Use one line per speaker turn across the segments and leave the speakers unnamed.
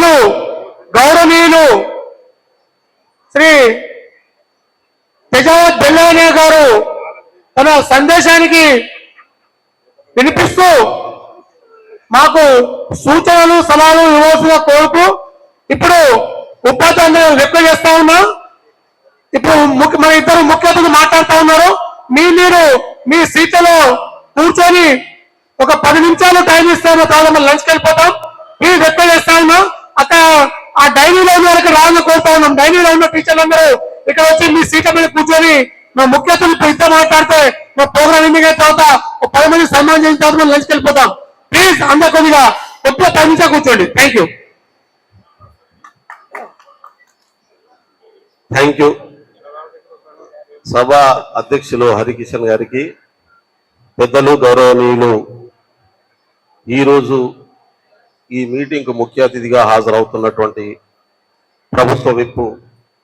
పెద్దలు గౌరవనీయులు శ్రీ తెజావత్ బెల్లానే గారు తన సందేశానికి వినిపిస్తూ మాకు సూచనలు సలహాలు ఇవ్వాల్సిన కోరుతూ ఇప్పుడు ఉపాధ్యాయులు రిక్వెస్ట్ చేస్తా ఉన్నా. ఇప్పుడు మన ఇద్దరు ముఖ్య అతిథులు మాట్లాడుతా ఉన్నారు. మీ మీరు మీ సీట్లలో కూర్చొని ఒక పది నిమిషాలు టైం ఇస్తాను తర్వాత మనం లంచ్కి వెళ్ళిపోతాం. మీరు రిక్వెస్ట్ చేస్తా ఉన్నా. అక్కడ ఆ డైనింగ్ లైన్ వరకు రావాలని కోరుతా ఉన్నాం. డైరీలో ఉన్న టీచర్లు అందరూ ఇక్కడ వచ్చి మీ సీట్ల మీద కూర్చొని మా ముఖ్య అతిథులు ఇద్దరు మాట్లాడితే మా ప్రోగ్రామ్ ఎండింగ్ తర్వాత ఒక పది మంది సన్మానం చేసిన తర్వాత మనం లంచ్కి వెళ్ళిపోతాం. ప్లీజ్ అందరు కొద్దిగా కొద్దిగా పది నిమిషాలు కూర్చోండి. థ్యాంక్ యూ
థ్యాంక్ యూ సభ అధ్యక్షులు హరికిషన్ గారికి పెద్దలు గౌరవనీయులు ఈరోజు ఈ మీటింగ్కు ముఖ్య అతిథిగా హాజరవుతున్నటువంటి ప్రభుత్వ విప్పు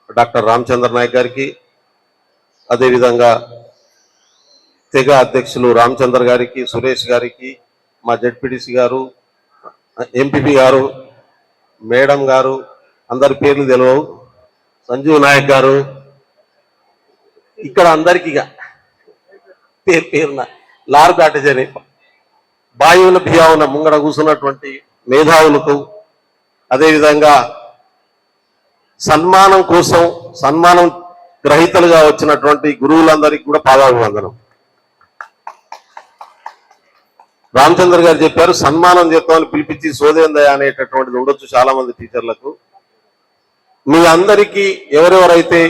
డాక్టర్ రామచంద్ర నాయక్ గారికి అదేవిధంగా తెగ అధ్యక్షులు రామచంద్ర గారికి సురేష్ గారికి మా జడ్పీటీసీ గారు ఎంపీపీ గారు మేడం గారు అందరి పేర్లు తెలియవు సంజీవ్ నాయక్ గారు ఇక్కడ అందరికి ఇక పేరు పేరున లార్ బ్యాటజని బాయువుల బియావున ముంగడ కూర్చున్నటువంటి మేధావులకు అదేవిధంగా సన్మానం కోసం సన్మానం గ్రహీతలుగా వచ్చినటువంటి గురువులందరికీ కూడా పాదాభివందనం. రామచంద్ర గారు చెప్పారు సన్మానం చేస్తామని పిలిపించి సోదేందయ అనేటటువంటిది ఉండొచ్చు చాలా మంది టీచర్లకు. మీ అందరికీ ఎవరెవరైతే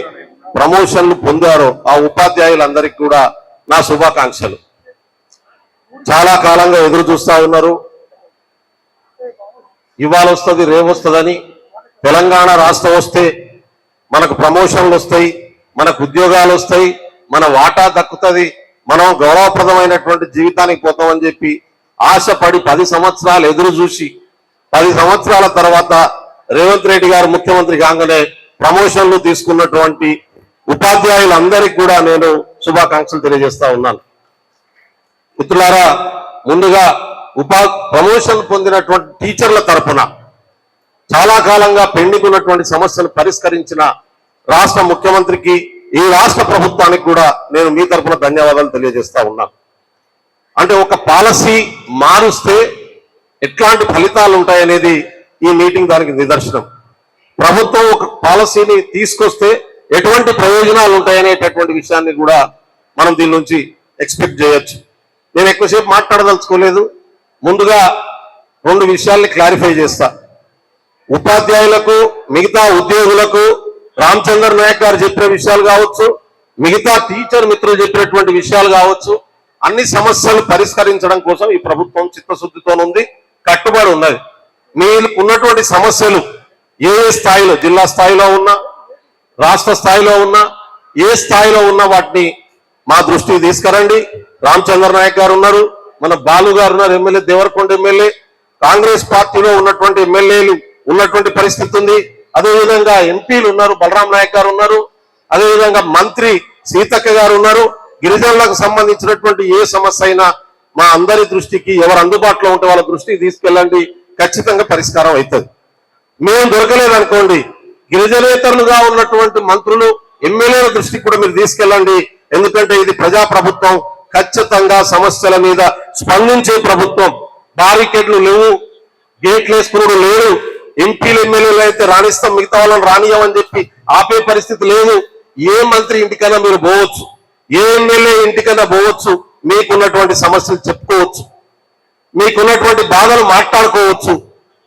ప్రమోషన్లు పొందారో ఆ ఉపాధ్యాయులందరికీ కూడా నా శుభాకాంక్షలు. చాలా కాలంగా ఎదురు చూస్తా ఉన్నారు. ఇవాళ వస్తుంది రేపు వస్తుందని తెలంగాణ రాష్ట్రం వస్తే మనకు ప్రమోషన్లు వస్తాయి మనకు ఉద్యోగాలు వస్తాయి మన వాటా దక్కుతుంది మనం గౌరవప్రదమైనటువంటి జీవితానికి పోతామని చెప్పి ఆశపడి పది సంవత్సరాలు ఎదురు చూసి పది సంవత్సరాల తర్వాత రేవంత్ రెడ్డి గారు ముఖ్యమంత్రి కాగానే ప్రమోషన్లు తీసుకున్నటువంటి ఉపాధ్యాయులందరికీ కూడా నేను శుభాకాంక్షలు తెలియజేస్తా ఉన్నాను. మిత్రులారా ముందుగా ఉపా ప్రమోషన్ పొందినటువంటి టీచర్ల తరపున చాలా కాలంగా పెండింగ్ ఉన్నటువంటి సమస్యలు పరిష్కరించిన రాష్ట్ర ముఖ్యమంత్రికి ఈ రాష్ట్ర ప్రభుత్వానికి కూడా నేను మీ తరపున ధన్యవాదాలు తెలియజేస్తా ఉన్నాను అంటే ఒక పాలసీ మారుస్తే ఎట్లాంటి ఫలితాలు ఉంటాయనేది ఈ మీటింగ్ దానికి నిదర్శనం. ప్రభుత్వం ఒక పాలసీని తీసుకొస్తే ఎటువంటి ప్రయోజనాలు ఉంటాయనేటటువంటి విషయాన్ని కూడా మనం దీని నుంచి ఎక్స్పెక్ట్ చేయొచ్చు. నేను ఎక్కువసేపు మాట్లాడదలుచుకోలేదు. ముందుగా రెండు విషయాల్ని క్లారిఫై చేస్తా. ఉపాధ్యాయులకు మిగతా ఉద్యోగులకు రామచంద్ర నాయక్ గారు చెప్పిన విషయాలు కావచ్చు మిగతా టీచర్ మిత్రులు చెప్పినటువంటి విషయాలు కావచ్చు అన్ని సమస్యలు పరిష్కరించడం కోసం ఈ ప్రభుత్వం చిత్తశుద్ధితో ఉంది కట్టుబడి ఉన్నది. మీరు ఉన్నటువంటి సమస్యలు ఏ ఏ స్థాయిలో జిల్లా స్థాయిలో ఉన్నా రాష్ట్ర స్థాయిలో ఉన్నా ఏ స్థాయిలో ఉన్న వాటిని మా దృష్టికి తీసుకురండి. రామచంద్ర నాయక్ గారు ఉన్నారు. మన బాలు గారు ఉన్నారు ఎమ్మెల్యే దేవరకొండ ఎమ్మెల్యే. కాంగ్రెస్ పార్టీలో ఉన్నటువంటి ఎమ్మెల్యేలు ఉన్నటువంటి పరిస్థితి ఉంది. అదేవిధంగా ఎంపీలు ఉన్నారు బలరాం నాయక్ గారు ఉన్నారు. అదేవిధంగా మంత్రి సీతక్క గారు ఉన్నారు. గిరిజనులకు సంబంధించినటువంటి ఏ సమస్య అయినా మా అందరి దృష్టికి ఎవరు అందుబాటులో ఉంటే వాళ్ళ దృష్టికి తీసుకెళ్ళండి. ఖచ్చితంగా పరిష్కారం అవుతుంది. మేము దొరకలేదనుకోండి గిరిజనేతరులుగా ఉన్నటువంటి మంత్రులు ఎమ్మెల్యేల దృష్టికి కూడా మీరు తీసుకెళ్ళండి. ఎందుకంటే ఇది ప్రజా ప్రభుత్వం ఖచ్చితంగా సమస్యల మీద స్పందించే ప్రభుత్వం. బారికేడ్లు లేవు గేట్లు వేసుకున్నాడు లేడు. ఎంపీలు ఎమ్మెల్యేలు అయితే రాణిస్తాం మిగతా వాళ్ళని రానియమని చెప్పి ఆపే పరిస్థితి లేదు. ఏ మంత్రి ఇంటికైనా మీరు పోవచ్చు. ఏ ఎమ్మెల్యే ఇంటికైనా పోవచ్చు. మీకున్నటువంటి సమస్యలు చెప్పుకోవచ్చు. మీకున్నటువంటి బాధలు మాట్లాడుకోవచ్చు.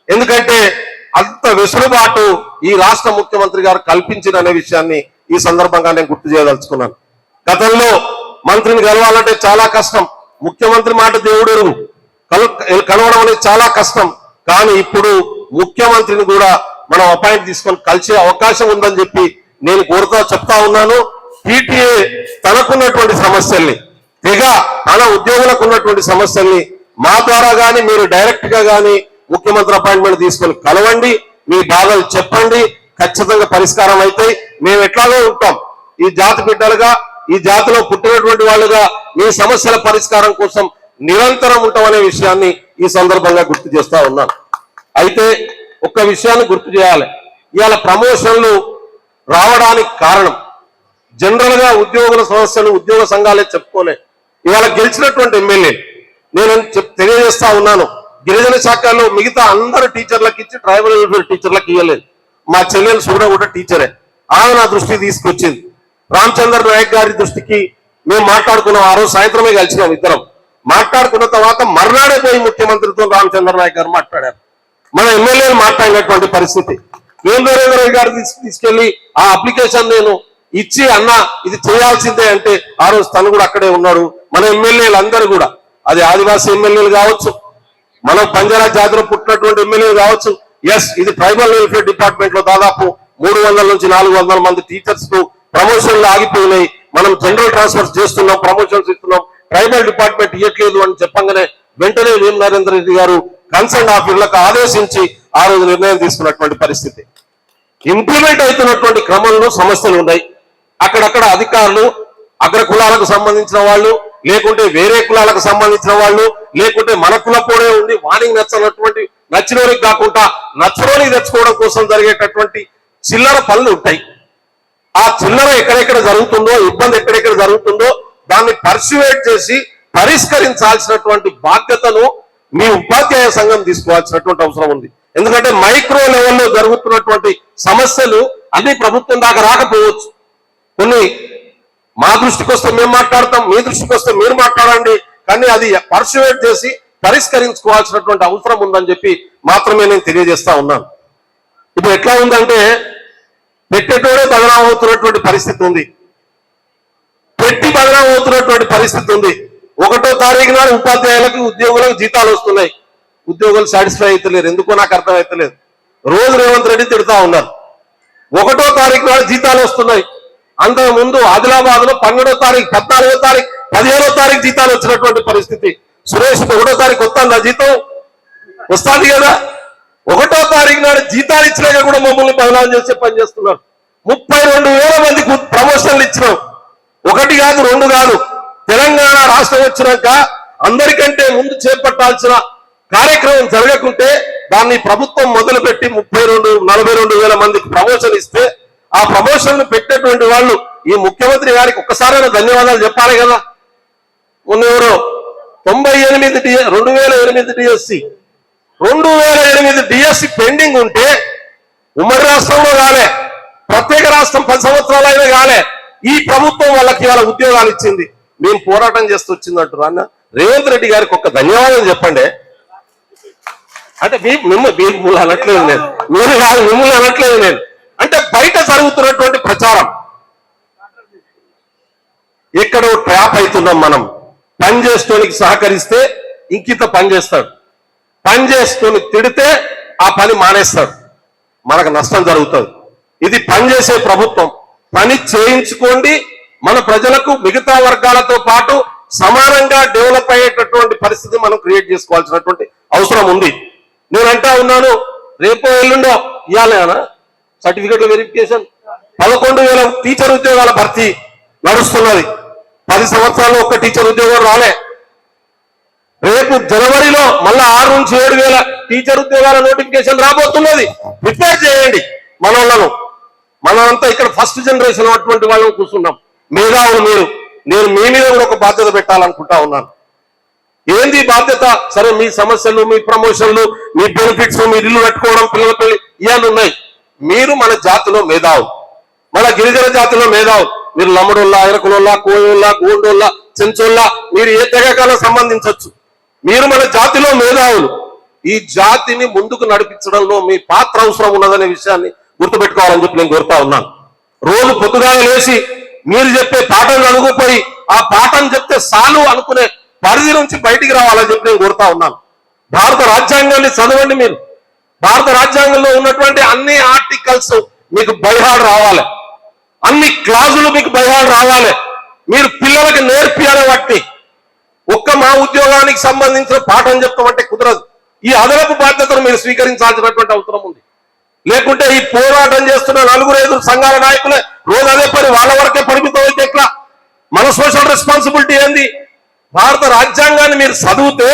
ఎందుకంటే అంత వెసులుబాటు ఈ రాష్ట్ర ముఖ్యమంత్రి గారు కల్పించిన అనే విషయాన్ని ఈ సందర్భంగా నేను గుర్తు చేయదలుచుకున్నాను. గతంలో మంత్రిని కలవాలంటే చాలా కష్టం. ముఖ్యమంత్రి మాట దేవుడు కలు కలవడం అనేది చాలా కష్టం. కానీ ఇప్పుడు ముఖ్యమంత్రిని కూడా మనం అపాయింట్ తీసుకొని కలిసే అవకాశం ఉందని చెప్పి నేను కోరుతా చెప్తా ఉన్నాను. పీటీఏ తనకున్నటువంటి సమస్యల్ని తెగ తన ఉద్యోగులకు ఉన్నటువంటి సమస్యల్ని మా ద్వారా గాని మీరు డైరెక్ట్గా గాని ముఖ్యమంత్రి అపాయింట్మెంట్ తీసుకొని కలవండి. మీ బాధలు చెప్పండి. ఖచ్చితంగా పరిష్కారం అయితే మేము ఎట్లాగో ఉంటాం. ఈ జాతి బిడ్డలుగా ఈ జాతిలో పుట్టినటువంటి వాళ్ళుగా మీ సమస్యల పరిష్కారం కోసం నిరంతరం ఉంటామనే విషయాన్ని ఈ సందర్భంగా గుర్తు చేస్తా ఉన్నాను. అయితే ఒక్క విషయాన్ని గుర్తు చేయాలి. ఇవాళ ప్రమోషన్లు రావడానికి కారణం జనరల్గా ఉద్యోగుల సమస్యలు ఉద్యోగ సంఘాలే చెప్పుకోలే. ఇవాళ గెలిచినటువంటి ఎమ్మెల్యే నేను చెప్ తెలియజేస్తా ఉన్నాను. గిరిజన శాఖలో మిగతా అందరు టీచర్లకు ఇచ్చి ట్రైబల్ టీచర్లకు ఇవ్వలేదు. మా చెల్లెలు సూడ కూడా టీచరే. ఆమె నా దృష్టి తీసుకొచ్చింది. రామచంద్ర నాయక్ గారి దృష్టికి మేము మాట్లాడుకున్నాం ఆ రోజు సాయంత్రమే కలిసినాం ఇద్దరం. మాట్లాడుకున్న తర్వాత మర్నాడే పోయి ముఖ్యమంత్రితో రామచంద్ర నాయక్ గారు మాట్లాడారు. మన ఎమ్మెల్యేలు మాట్లాడినటువంటి పరిస్థితి. వేందరేంద్ర రెడ్డి గారు తీసుకెళ్ళి ఆ అప్లికేషన్ నేను ఇచ్చి అన్న ఇది చేయాల్సిందే అంటే ఆ రోజు తను కూడా అక్కడే ఉన్నాడు. మన ఎమ్మెల్యేలు అందరూ కూడా. అది ఆదివాసీ ఎమ్మెల్యేలు కావచ్చు. మనం పంజారా జాతిలో పుట్టినటువంటి ఎమ్మెల్యేలు కావచ్చు. ఎస్ ఇది ట్రైబల్ వెల్ఫేర్ డిపార్ట్మెంట్లో దాదాపు మూడు వందల నుంచి నాలుగు వందల మంది టీచర్స్కు ప్రమోషన్లు ఆగిపోయినాయి. మనం జనరల్ ట్రాన్స్ఫర్స్ చేస్తున్నాం ప్రమోషన్స్ ఇస్తున్నాం. ట్రైబల్ డిపార్ట్మెంట్ ఇవ్వట్లేదు అని చెప్పంగానే వెంటనే వేం నరేంద్ర రెడ్డి గారు కన్సర్న్ ఆఫీసులకు ఆదేశించి ఆ రోజు నిర్ణయం తీసుకున్నటువంటి పరిస్థితి. ఇంప్లిమెంట్ అవుతున్నటువంటి క్రమంలో సమస్యలు ఉన్నాయి. అక్కడక్కడ అధికారులు అగ్ర కులాలకు సంబంధించిన వాళ్ళు లేకుంటే వేరే కులాలకు సంబంధించిన వాళ్ళు లేకుంటే మన కులపోడే ఉండి వాణికి నచ్చనటువంటి నచ్చినోనికి కాకుండా నచ్చనోనికి తెచ్చుకోవడం కోసం జరిగేటటువంటి చిల్లర పనులు ఉంటాయి. ఆ చిల్లర ఎక్కడెక్కడ జరుగుతుందో ఇబ్బంది ఎక్కడెక్కడ జరుగుతుందో దాన్ని పర్సివేట్ చేసి పరిష్కరించాల్సినటువంటి బాధ్యతను మీ ఉపాధ్యాయ సంఘం తీసుకోవాల్సినటువంటి అవసరం ఉంది. ఎందుకంటే మైక్రో లెవెల్లో జరుగుతున్నటువంటి సమస్యలు అన్ని ప్రభుత్వం దాకా రాకపోవచ్చు. కొన్ని మా దృష్టికి వస్తే మేము మాట్లాడతాం మీ దృష్టికి వస్తే మీరు మాట్లాడండి కానీ అది పర్సువేట్ చేసి పరిష్కరించుకోవాల్సినటువంటి అవసరం ఉందని చెప్పి మాత్రమే నేను తెలియజేస్తా ఉన్నాను. ఇప్పుడు ఎట్లా ఉందంటే పెట్టేటోడే బదనాం అవుతున్నటువంటి పరిస్థితి ఉంది. పెట్టి బదనాం అవుతున్నటువంటి పరిస్థితి ఉంది. ఒకటో తారీఖు నాడు ఉపాధ్యాయులకు ఉద్యోగులకు జీతాలు వస్తున్నాయి. ఉద్యోగులు సాటిస్ఫై అవుతలేరు ఎందుకో నాకు అర్థమవుతలేదు రోజు రేవంత్ రెడ్డి తిడతా ఉన్నారు. ఒకటో తారీఖు నాడు జీతాలు వస్తున్నాయి. అంతకు ముందు ఆదిలాబాద్లో పన్నెండో తారీఖు పద్నాలుగో తారీఖు పదిహేనో తారీఖు జీతాలు వచ్చినటువంటి పరిస్థితి. సురేష్ ఒకటో తారీఖు వస్తుందా జీతం? వస్తుంది కదా. ఒకటో తారీఖు నాడు జీతాలు ఇచ్చినాక కూడా మమ్మల్ని బదనాలు చేసే పని చేస్తున్నారు. ముప్పై రెండు వేల మందికి ప్రమోషన్లు ఇచ్చినాం. ఒకటి కాదు రెండు కాదు. తెలంగాణ రాష్ట్రం వచ్చినాక అందరికంటే ముందు చేపట్టాల్సిన కార్యక్రమం జరగకుంటే దాన్ని ప్రభుత్వం మొదలుపెట్టి ముప్పై రెండు నలభై రెండు వేల మందికి ప్రమోషన్ ఇస్తే ఆ ప్రమోషన్ పెట్టేటువంటి వాళ్ళు ఈ ముఖ్యమంత్రి గారికి ఒక్కసారైనా ధన్యవాదాలు చెప్పాలి కదా? మొన్న ఎవరో తొంభై ఎనిమిది డి రెండు వేల ఎనిమిది డిఎస్సి రెండు వేల ఎనిమిది డిఎస్సి పెండింగ్ ఉంటే ఉమ్మడి రాష్ట్రంలో కాలే ప్రత్యేక రాష్ట్రం పది సంవత్సరాలు అయినా కాలే ఈ ప్రభుత్వం వాళ్ళకి వాళ్ళ ఉద్యోగాలు ఇచ్చింది. మేము పోరాటం చేస్తూ వచ్చిందంటారు అన్న. రేవంత్ రెడ్డి గారికి ఒక ధన్యవాదం చెప్పండి. అంటే మీ మిమ్మల్ని మిమ్మల్ని అనట్లేదు నేను. మీరు కాదు మిమ్మల్ని అనట్లేదు నేను. అంటే బయట జరుగుతున్నటువంటి ప్రచారం. ఎక్కడో ట్రాప్ అవుతున్నాం మనం. పని చేస్తోనికి సహకరిస్తే ఇంకిత పని చేస్తాడు పని చేసుకొని తిడితే ఆ పని మానేస్తారు మనకు నష్టం జరుగుతుంది. ఇది పని చేసే ప్రభుత్వం. పని చేయించుకోండి. మన ప్రజలకు మిగతా వర్గాలతో పాటు సమానంగా డెవలప్ అయ్యేటటువంటి పరిస్థితి మనం క్రియేట్ చేసుకోవాల్సినటువంటి అవసరం ఉంది. నేను ఉన్నాను రేపో ఎల్లుండో ఇవ్వాలేనా సర్టిఫికెట్ల వెరిఫికేషన్. పదకొండు వేల టీచర్ ఉద్యోగాల భర్తీ నడుస్తున్నది. పది సంవత్సరాలు ఒక్క టీచర్ ఉద్యోగం రాలే. రేపు జనవరిలో మళ్ళా ఆరు నుంచి ఏడు వేల టీచర్ ఉద్యోగాల నోటిఫికేషన్ రాబోతున్నది. ప్రిపేర్ చేయండి మనోళ్ళను. మనమంతా ఇక్కడ ఫస్ట్ జనరేషన్ అటువంటి వాళ్ళని కూర్చున్నాం. మేధావులు మీరు. నేను మీ మీద కూడా ఒక బాధ్యత పెట్టాలనుకుంటా ఉన్నాను. ఏంది బాధ్యత? సరే మీ సమస్యలు మీ ప్రమోషన్లు మీ బెనిఫిట్స్ మీరు ఇల్లు కట్టుకోవడం పిల్లల పెళ్ళి ఇవన్నీ ఉన్నాయి. మీరు మన జాతిలో మేధావులు మన గిరిజన జాతిలో మేధావులు మీరు లమ్మడోళ్ళ ఎరకులోళ్ళ కోయోళ్ళ గోండోళ్ళ చెంచోళ్ళ మీరు ఏ తెగకాలకు సంబంధించవచ్చు మీరు మన జాతిలో మేధావులు. ఈ జాతిని ముందుకు నడిపించడంలో మీ పాత్ర అవసరం ఉన్నదనే విషయాన్ని గుర్తుపెట్టుకోవాలని చెప్పి నేను కోరుతా ఉన్నాను. రోజు పొద్దుగా లేచి మీరు చెప్పే పాఠం చదువుకుపోయి ఆ పాఠం చెప్తే చాలు అనుకునే పరిధి నుంచి బయటికి రావాలని చెప్పి నేను కోరుతా ఉన్నాను. భారత రాజ్యాంగాన్ని చదవండి మీరు. భారత రాజ్యాంగంలో ఉన్నటువంటి అన్ని ఆర్టికల్స్ మీకు బైహాడ్ రావాలి. అన్ని క్లాజులు మీకు బైహాడ్ రావాలి. మీరు పిల్లలకి నేర్పియాలి వాటిని. ఒక్క మా ఉద్యోగానికి సంబంధించిన పాఠం చెప్తామంటే కుదరదు. ఈ అదనపు బాధ్యతను మీరు స్వీకరించాల్సినటువంటి అవసరం ఉంది. లేకుంటే ఈ పోరాటం చేస్తున్న నలుగురు ఐదు సంఘాల నాయకులే రోజు అదే పని వాళ్ళ వరకే పరిమితం అయితే ఎట్లా? మన సోషల్ రెస్పాన్సిబిలిటీ ఏంది? భారత రాజ్యాంగాన్ని మీరు చదివితే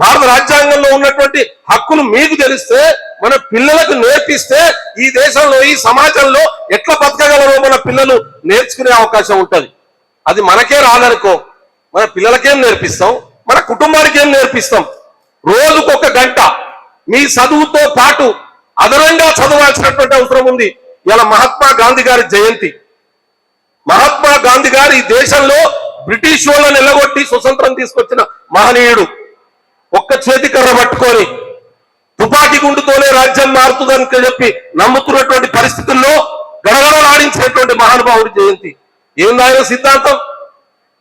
భారత రాజ్యాంగంలో ఉన్నటువంటి హక్కులు మీకు తెలిస్తే మన పిల్లలకు నేర్పిస్తే ఈ దేశంలో ఈ సమాజంలో ఎట్లా బతకగలరో మన పిల్లలు నేర్చుకునే అవకాశం ఉంటుంది. అది మనకే రాదనుకో. మన పిల్లలకేం నేర్పిస్తాం? మన కుటుంబానికి ఏం నేర్పిస్తాం? రోజుకొక గంట మీ చదువుతో పాటు అదనంగా చదవాల్సినటువంటి అవసరం ఉంది. ఇలా మహాత్మా గాంధీ గారి జయంతి. మహాత్మా గాంధీ గారు ఈ దేశంలో బ్రిటిష్ వాళ్ళని నిలగొట్టి స్వతంత్రం తీసుకొచ్చిన మహనీయుడు. ఒక్క చేతి కర్ర పట్టుకొని తుపాకీ గుండుతోనే రాజ్యం మారుతుందని చెప్పి నమ్ముతున్నటువంటి పరిస్థితుల్లో గడగడలాడించినటువంటి మహానుభావుడి జయంతి. ఏందాయన సిద్ధాంతం?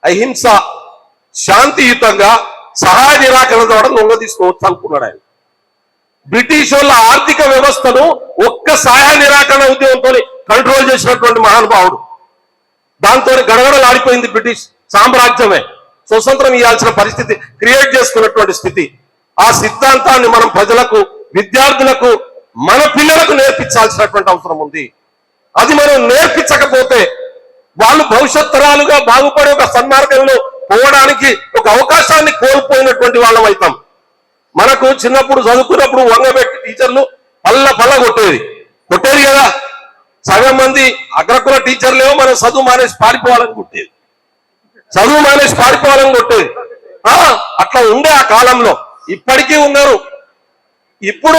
అహింస శాంతియుతంగా సహాయ నిరాకరణ ద్వారా లొంగ తీసుకోవచ్చు అనుకున్నాడు ఆయన. బ్రిటిష్ వాళ్ళ ఆర్థిక వ్యవస్థను ఒక్క సహాయ నిరాకరణ ఉద్యమంతో కంట్రోల్ చేసినటువంటి మహానుభావుడు. దాంతో గడగడలాడిపోయింది బ్రిటిష్ సామ్రాజ్యమే. స్వతంత్రం ఇవ్వాల్సిన పరిస్థితి క్రియేట్ చేసుకున్నటువంటి స్థితి. ఆ సిద్ధాంతాన్ని మనం ప్రజలకు విద్యార్థులకు మన పిల్లలకు నేర్పించాల్సినటువంటి అవసరం ఉంది. అది మనం నేర్పించకపోతే వాళ్ళు భవిష్యత్ తరాలుగా బాగుపడే ఒక సన్మార్గంలో పోవడానికి ఒక అవకాశాన్ని కోల్పోయినటువంటి వాళ్ళం అవుతాం. మనకు చిన్నప్పుడు చదువుకున్నప్పుడు వంగబెట్టి టీచర్లు పల్ల పల్ల కొట్టేది. కొట్టేది కదా. సగం మంది అగ్రకుల టీచర్లేమో మనం చదువు మానేసి పారిపోవాలని కొట్టేది. చదువు మానేసి పారిపోవాలని కొట్టేది. ఆ, అట్లా ఉండే ఆ కాలంలో ఇప్పటికీ ఉన్నారు. ఇప్పుడు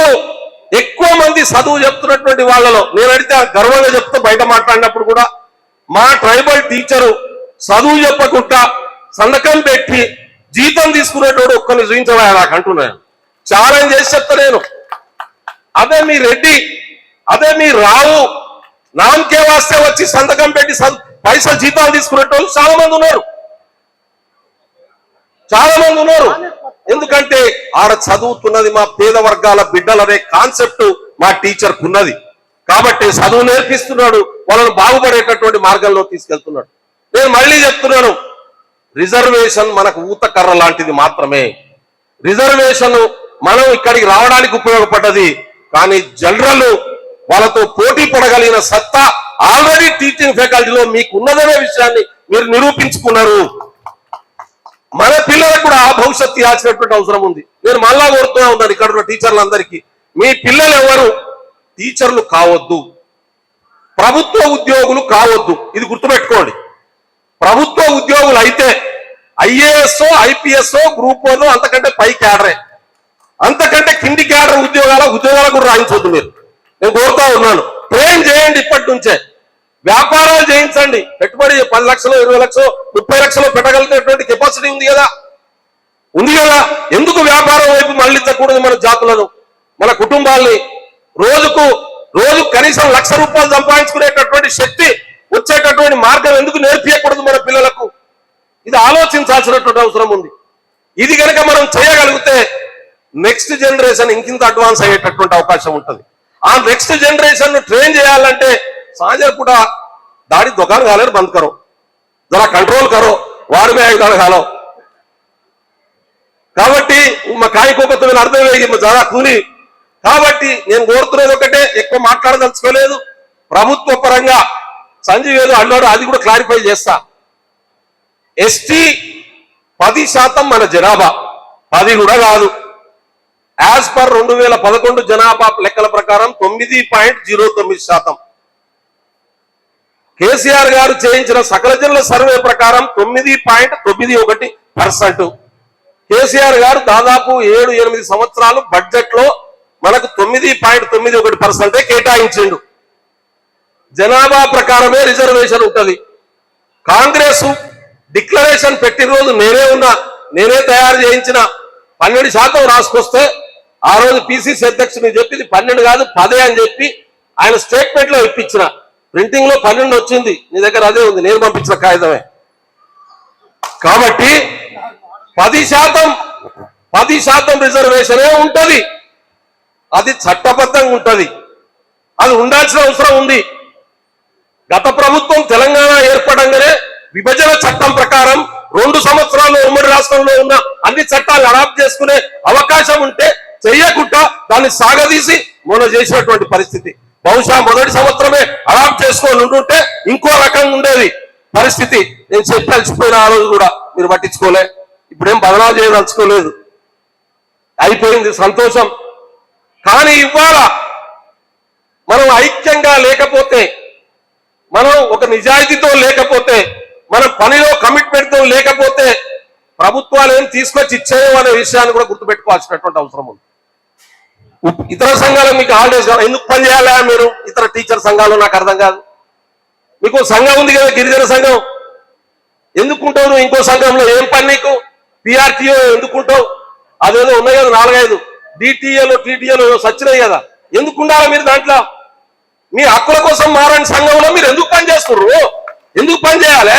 ఎక్కువ మంది చదువు చెప్తున్నటువంటి వాళ్ళలో నేను అడిగితే గర్వంగా చెప్తూ బయట మాట్లాడినప్పుడు కూడా మా ట్రైబల్ టీచరు చదువు చెప్పకుండా సంతకం పెట్టి జీతం తీసుకునేటోడు ఒక్కరిని చూపించవా? నాకు అంటున్నాను ఛాలెంజ్ చేసి చెప్తా నేను. అదే మీ రెడ్డి అదే మీ రావు నామకే వాస్తే వచ్చి సంతకం పెట్టి పైసలు జీతాలు తీసుకునేటోళ్ళు చాలా మంది ఉన్నారు. చాలా మంది ఉన్నారు. ఎందుకంటే ఆడ చదువుతున్నది మా పేద వర్గాల బిడ్డలనే కాన్సెప్ట్ మా టీచర్ ఉన్నది కాబట్టి చదువు నేర్పిస్తున్నాడు వాళ్ళను బాగుపడేటటువంటి మార్గంలో తీసుకెళ్తున్నాడు. నేను మళ్ళీ చెప్తున్నాను రిజర్వేషన్ మనకు ఊత కర్ర లాంటిది మాత్రమే. రిజర్వేషన్ మనం ఇక్కడికి రావడానికి ఉపయోగపడ్డది. కానీ జనరల్ వాళ్ళతో పోటీ పడగలిగిన సత్తా ఆల్రెడీ టీచింగ్ ఫ్యాకల్టీలో మీకు ఉన్నదనే విషయాన్ని మీరు నిరూపించుకున్నారు. మన పిల్లలకు కూడా ఆ భవిష్యత్తు ఇవ్వాల్సినటువంటి అవసరం ఉంది. నేను మళ్ళా కోరుతూనే ఉన్నాను ఇక్కడ ఉన్న టీచర్లందరికీ. మీ పిల్లలు ఎవరు టీచర్లు కావద్దు. ప్రభుత్వ ఉద్యోగులు కావద్దు. ఇది గుర్తుపెట్టుకోండి. ప్రభుత్వ ఉద్యోగులు అయితే ఐఏఎస్ ఐపీఎస్ గ్రూప్ వన్ అంతకంటే పై క్యాడరే. అంతకంటే కింది క్యాడర్ ఉద్యోగాల ఉద్యోగాలు కూడా రాయించవద్దు మీరు. నేను కోరుతా ఉన్నాను. ట్రైన్ చేయండి ఇప్పటి నుంచే. వ్యాపారాలు చేయించండి. పెట్టుబడి పది లక్షలు ఇరవై లక్షలు ముప్పై లక్షలు పెట్టగలిగినటువంటి కెపాసిటీ ఉంది కదా? ఉంది కదా? ఎందుకు వ్యాపారం వైపు మళ్ళించకూడదు మన జాతులను? మన కుటుంబాల్ని రోజుకు రోజు కనీసం లక్ష రూపాయలు సంపాదించుకునేటటువంటి శక్తి వచ్చేటటువంటి మార్గం ఎందుకు నేర్పించకూడదు మన పిల్లలకు? ఇది ఆలోచించాల్సినటువంటి అవసరం ఉంది. ఇది కనుక మనం చేయగలిగితే నెక్స్ట్ జనరేషన్ ఇంకింత అడ్వాన్స్ అయ్యేటటువంటి అవకాశం ఉంటుంది. ఆ నెక్స్ట్ జనరేషన్ను ట్రైన్ చేయాలంటే సాజర్ కూడా దాడి దుకాణం కాలేదు బంద్ కరో. దా కంట్రోల్ కరో. వారి మే కాలో. కాబట్టి మా కాయకోపతమైన అర్థం మా చాలా కూలి. కాబట్టి నేను కోరుతున్నది ఒకటే ఎక్కువ మాట్లాడదలుచుకోలేదు. ప్రభుత్వ పరంగా సంజీవ్ ఏదో అన్నాడు అది కూడా క్లారిఫై చేస్తా. ఎస్టీ పది శాతం మన జనాభా. పది కూడా కాదు. యాజ్ పర్ రెండు వేల పదకొండు జనాభా లెక్కల ప్రకారం తొమ్మిది పాయింట్ జీరో తొమ్మిది శాతం. కేసీఆర్ గారు చేయించిన సకల జనుల సర్వే ప్రకారం తొమ్మిది పాయింట్ తొమ్మిది ఒకటి పర్సెంట్. కేసీఆర్ గారు దాదాపు ఏడు ఎనిమిది సంవత్సరాలు బడ్జెట్లో మనకు తొమ్మిది పాయింట్ తొమ్మిది ఒకటి పర్సెంటే కేటాయించిండు. జనాభా ప్రకారమే రిజర్వేషన్ ఉంటుంది. కాంగ్రెస్ డిక్లరేషన్ పెట్టిన రోజు నేనే ఉన్నా నేనే తయారు చేయించిన పన్నెండు శాతం రాసుకొస్తే ఆ రోజు పిసిసి అధ్యక్షుని చెప్పింది పన్నెండు కాదు పదే అని చెప్పి ఆయన స్టేట్మెంట్లో ఇప్పించిన. ప్రింటింగ్లో పన్నెండు వచ్చింది నీ దగ్గర అదే ఉంది నేను పంపించిన కాగితమే. కాబట్టి పది శాతం పది శాతం రిజర్వేషనే ఉంటుంది. అది చట్టబద్ధంగా ఉంటుంది. అది ఉండాల్సిన అవసరం ఉంది. గత ప్రభుత్వం తెలంగాణ ఏర్పడంగానే విభజన చట్టం ప్రకారం రెండు సంవత్సరాలు ఉమ్మడి రాష్ట్రంలో ఉన్న అన్ని చట్టాలు అడాప్ట్ చేసుకునే అవకాశం ఉంటే చెయ్యకుండా దాన్ని సాగదీసి మొన్న చేసినటువంటి పరిస్థితి. బహుశా మొదటి సంవత్సరమే అడాప్ట్ చేసుకొని ఉంటుంటే ఇంకో రకంగా ఉండేది పరిస్థితి. నేను చెప్పి ఆ రోజు కూడా మీరు పట్టించుకోలే. ఇప్పుడేం బదనాలు చేయదలుచుకోలేదు అయిపోయింది సంతోషం. కానీ ఇవాళ మనం ఐక్యంగా లేకపోతే మనం ఒక నిజాయితీతో లేకపోతే మన పనిలో కమిట్మెంట్తో లేకపోతే ప్రభుత్వాలు ఏం తీసుకొచ్చి ఇచ్చేయో అనే విషయాన్ని కూడా గుర్తుపెట్టుకోవాల్సినటువంటి అవసరం ఉంది. ఇతర సంఘాలు మీకు హాలిడేస్ కావాలి. ఎందుకు పని చేయాలా మీరు? ఇతర టీచర్ సంఘాలు నాకు అర్థం కాదు. మీకు సంఘం ఉంది కదా గిరిజన సంఘం. ఎందుకుంటావు నువ్వు ఇంకో సంఘంలో? ఏం పని నీకు? పిఆర్టీఓ ఎందుకుంటావు? అదేదో ఉన్నాయి కదా నాలుగైదు. డిటిఏలో టీటీఏలో సచ్చినాయి కదా. ఎందుకు ఉండాలి మీరు దాంట్లో? మీ హక్కుల కోసం మారని సంఘంలో మీరు ఎందుకు పనిచేస్తున్నారు ఎందుకు పని చేయాలి?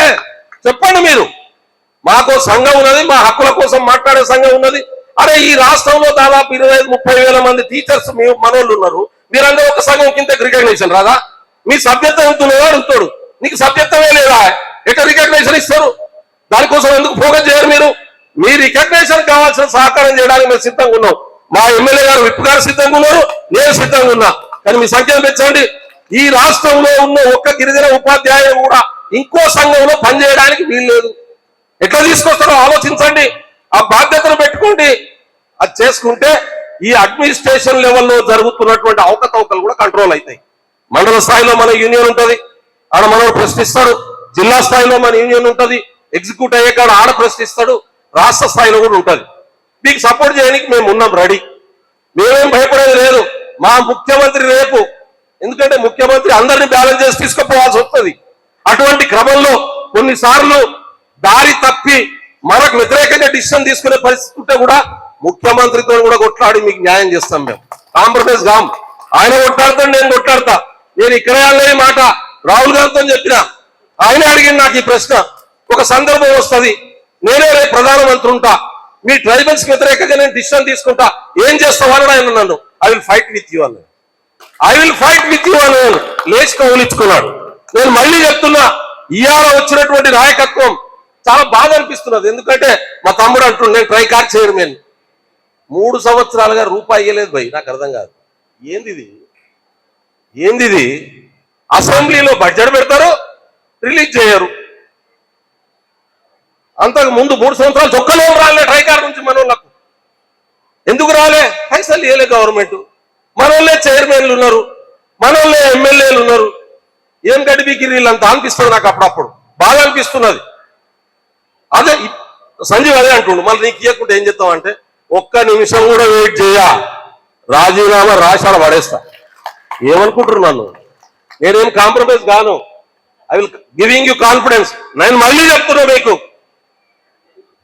చెప్పండి మీరు. మాకు సంఘం ఉన్నది మా హక్కుల కోసం మాట్లాడే సంఘం ఉన్నది. అరే ఈ రాష్ట్రంలో దాదాపు ఇరవై ఐదు ముప్పై వేల మంది టీచర్స్ మీ మనోళ్ళు ఉన్నారు. మీరందరూ ఒక సంఘం కింద రికగ్నేషన్ రాదా? మీ సభ్యత్వం ఉంటున్నాడు ఉంటాడు నీకు సభ్యత్వమే లేదా? ఎక్కడ రికగ్నేషన్ ఇస్తారు? దానికోసం ఎందుకు ఫోకస్ చేయరు మీరు? మీ రికగ్నేషన్ కావాల్సిన సహకారం చేయడానికి మేము సిద్ధంగా ఉన్నాం. మా ఎమ్మెల్యే గారు విప్ గారు సిద్ధంగా ఉన్నారు. నేను సిద్ధంగా ఉన్నా. కానీ మీ సంఖ్యను పెంచండి. ఈ రాష్ట్రంలో ఉన్న ఒక్క గిరిజన ఉపాధ్యాయులు కూడా ఇంకో సంఘంలో పనిచేయడానికి వీలు లేదు ఎట్లా తీసుకొస్తారో ఆలోచించండి. ఆ బాధ్యతను పెట్టుకోండి. అది చేసుకుంటే ఈ అడ్మినిస్ట్రేషన్ లెవెల్లో జరుగుతున్నటువంటి అవకతవకలు కూడా కంట్రోల్ అవుతాయి. మండల స్థాయిలో మన యూనియన్ ఉంటుంది. ఆడ మనం ప్రశ్నిస్తాడు. జిల్లా స్థాయిలో మన యూనియన్ ఉంటుంది. ఎగ్జిక్యూట్ అయ్యే కాడ ఆడ ప్రశ్నిస్తాడు. రాష్ట్ర స్థాయిలో కూడా ఉంటుంది. మీకు సపోర్ట్ చేయడానికి మేము ఉన్నాం రెడీ. మేమేం భయపడేది లేదు. మా ముఖ్యమంత్రి రేపు ఎందుకంటే ముఖ్యమంత్రి అందరిని బ్యాలెన్స్ చేసి తీసుకుపోవాల్సి వస్తుంది. అటువంటి క్రమంలో కొన్నిసార్లు దారి తప్పి మనకు వ్యతిరేకంగా డిసిషన్ తీసుకునే పరిస్థితి ఉంటే కూడా ముఖ్యమంత్రితో కూడా కొట్లాడి మీకు న్యాయం చేస్తాం మేము. కాంప్రమైజ్ కాం. ఆయన కొట్లాడతాను నేను కొట్లాడతా. నేను ఇక్కడే అనే మాట రాహుల్ గాంధీతో చెప్పిన. ఆయన అడిగింది నాకు ఈ ప్రశ్న. ఒక సందర్భం వస్తది. నేనే రేపు ప్రధానమంత్రి ఉంటా. మీ ట్రైబల్స్ వ్యతిరేకంగా నేను డిసిషన్ తీసుకుంటా. ఏం చేస్తావని ఆయన నన్ను I will fight with you అన్నాడు. I will fight with you అని నేను లేచి కౌలించుకున్నాడు నేను మళ్ళీ చెప్తున్నా ఇవాళ వచ్చినటువంటి నాయకత్వం చాలా బాధ అనిపిస్తున్నది. ఎందుకంటే మా తమ్ముడు అంటుండే నేను ట్రై కార్ చైర్మన్ మూడు సంవత్సరాలుగా రూపాయి ఇవ్వలేదు భయ్ నాకు అర్థం కాదు. ఏందిది ఏందిది అసెంబ్లీలో బడ్జెట్ పెడతారు రిలీజ్ చేయరు. అంతకు ముందు మూడు సంవత్సరాలు చొక్కలో రాలే ట్రైకార్ నుంచి మనోళ్ళకు. ఎందుకు రాలే? పైసలు ఇవ్వలే గవర్నమెంట్ మనోళ్ళే చైర్మన్లు ఉన్నారు మనోళ్ళే ఎమ్మెల్యేలు ఉన్నారు. ఏం గడిపికి అంత అనిపిస్తుంది నాకు అప్పుడప్పుడు? బాగా అనిపిస్తున్నది. అదే సంజీవ్ అదే అంటుండు మళ్ళీ నీకు ఇవ్వకుండా ఏం చెప్తావు అంటే ఒక్క నిమిషం కూడా వెయిట్ చేయ రాజీనామా రాశాడ పడేస్తా. ఏమనుకుంటారు నన్ను? నేనేం కాంప్రమైజ్ గాను I will giving you confidence. నేను మళ్ళీ చెప్తున్నా మీకు.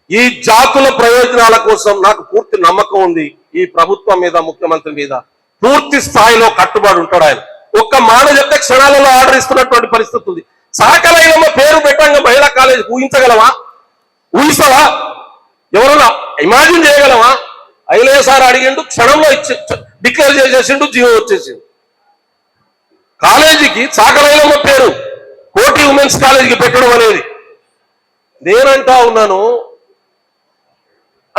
ఈ జాతుల ప్రయోజనాల కోసం నాకు పూర్తి నమ్మకం ఉంది. ఈ ప్రభుత్వం మీద ముఖ్యమంత్రి మీద. పూర్తి స్థాయిలో కట్టుబడి ఉంటాడు ఆయన. ఒక్క మాట చెప్తే క్షణాలలో ఆర్డర్ ఇస్తున్నటువంటి పరిస్థితి ఉంది. సాకలైనమ్మ పేరు పెట్టంగా మహిళా కాలేజ్ ఊహించగలవా? ఊహిస్తావా? ఎవరన్నా ఇమాజిన్ చేయగలవా? ఐలయ్య సార్ అడిగిండు క్షణంలో ఇచ్చి డిక్లేర్ చేసేసిండు జీవో వచ్చేసిండు కాలేజీకి సాకలైనమ్మ పేరు కోటి ఉమెన్స్ కాలేజీకి పెట్టడం అనేది. నేనంటా ఉన్నాను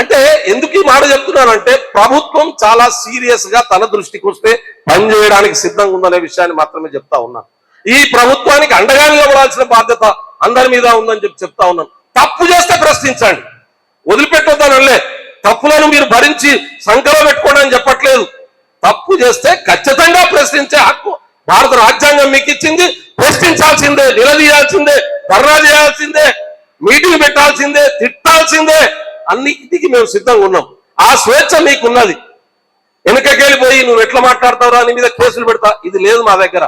అంటే ఎందుకు ఈ మాట చెప్తున్నానంటే ప్రభుత్వం చాలా సీరియస్గా తన దృష్టికి వస్తే పనిచేయడానికి సిద్ధంగా ఉందనే విషయాన్ని మాత్రమే చెప్తా ఉన్నాను ఈ ప్రభుత్వానికి అండగా నిలబడాల్సిన బాధ్యత అందరి మీద ఉందని చెప్పి చెప్తా ఉన్నాను. తప్పు చేస్తే ప్రశ్నించండి. వదిలిపెట్టొద్దానలే తప్పులను మీరు భరించి సంకలం పెట్టుకోండి అని చెప్పట్లేదు. తప్పు చేస్తే ఖచ్చితంగా ప్రశ్నించే హక్కు భారత రాజ్యాంగం మీకు ఇచ్చింది. ప్రశ్నించాల్సిందే నిలదీయాల్సిందే ధర్నా చేయాల్సిందే మీటింగ్ పెట్టాల్సిందే తిట్టాల్సిందే. అన్నిటికి మేము సిద్ధంగా ఉన్నాం. ఆ స్వేచ్ఛ మీకున్నది. వెనుకకెళ్ళిపోయి నువ్వు ఎట్లా మాట్లాడతావురా నీ మీద కేసులు పెడతా? ఇది లేదు మా దగ్గర.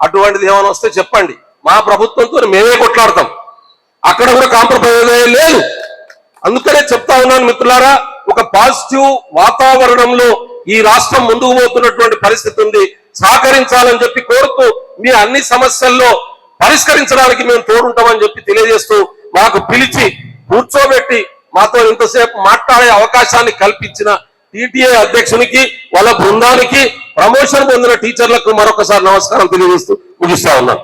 అటువంటిది ఏమైనా వస్తే చెప్పండి. మా ప్రభుత్వంతో మేమే కొట్లాడతాం. అక్కడ కూడా కాంప్రమైజ్ లేదు. అందుకనే చెప్తా ఉన్నాను మిత్రులారా ఒక పాజిటివ్ వాతావరణంలో ఈ రాష్ట్రం ముందుకు పోతున్నటువంటి పరిస్థితి ఉంది. సహకరించాలని చెప్పి కోరుతూ మీ అన్ని సమస్యల్లో పరిష్కరించడానికి మేము తోడుంటామని చెప్పి తెలియజేస్తూ మాకు పిలిచి కూర్చోబెట్టి మాతో ఇంతసేపు మాట్లాడే అవకాశాన్ని కల్పించిన టీటీఏ అధ్యక్షునికి వాళ్ళ బృందానికి ప్రమోషన్ పొందిన టీచర్లకు మరొకసారి నమస్కారం తెలియజేస్తూ ముగిస్తా ఉన్నాను.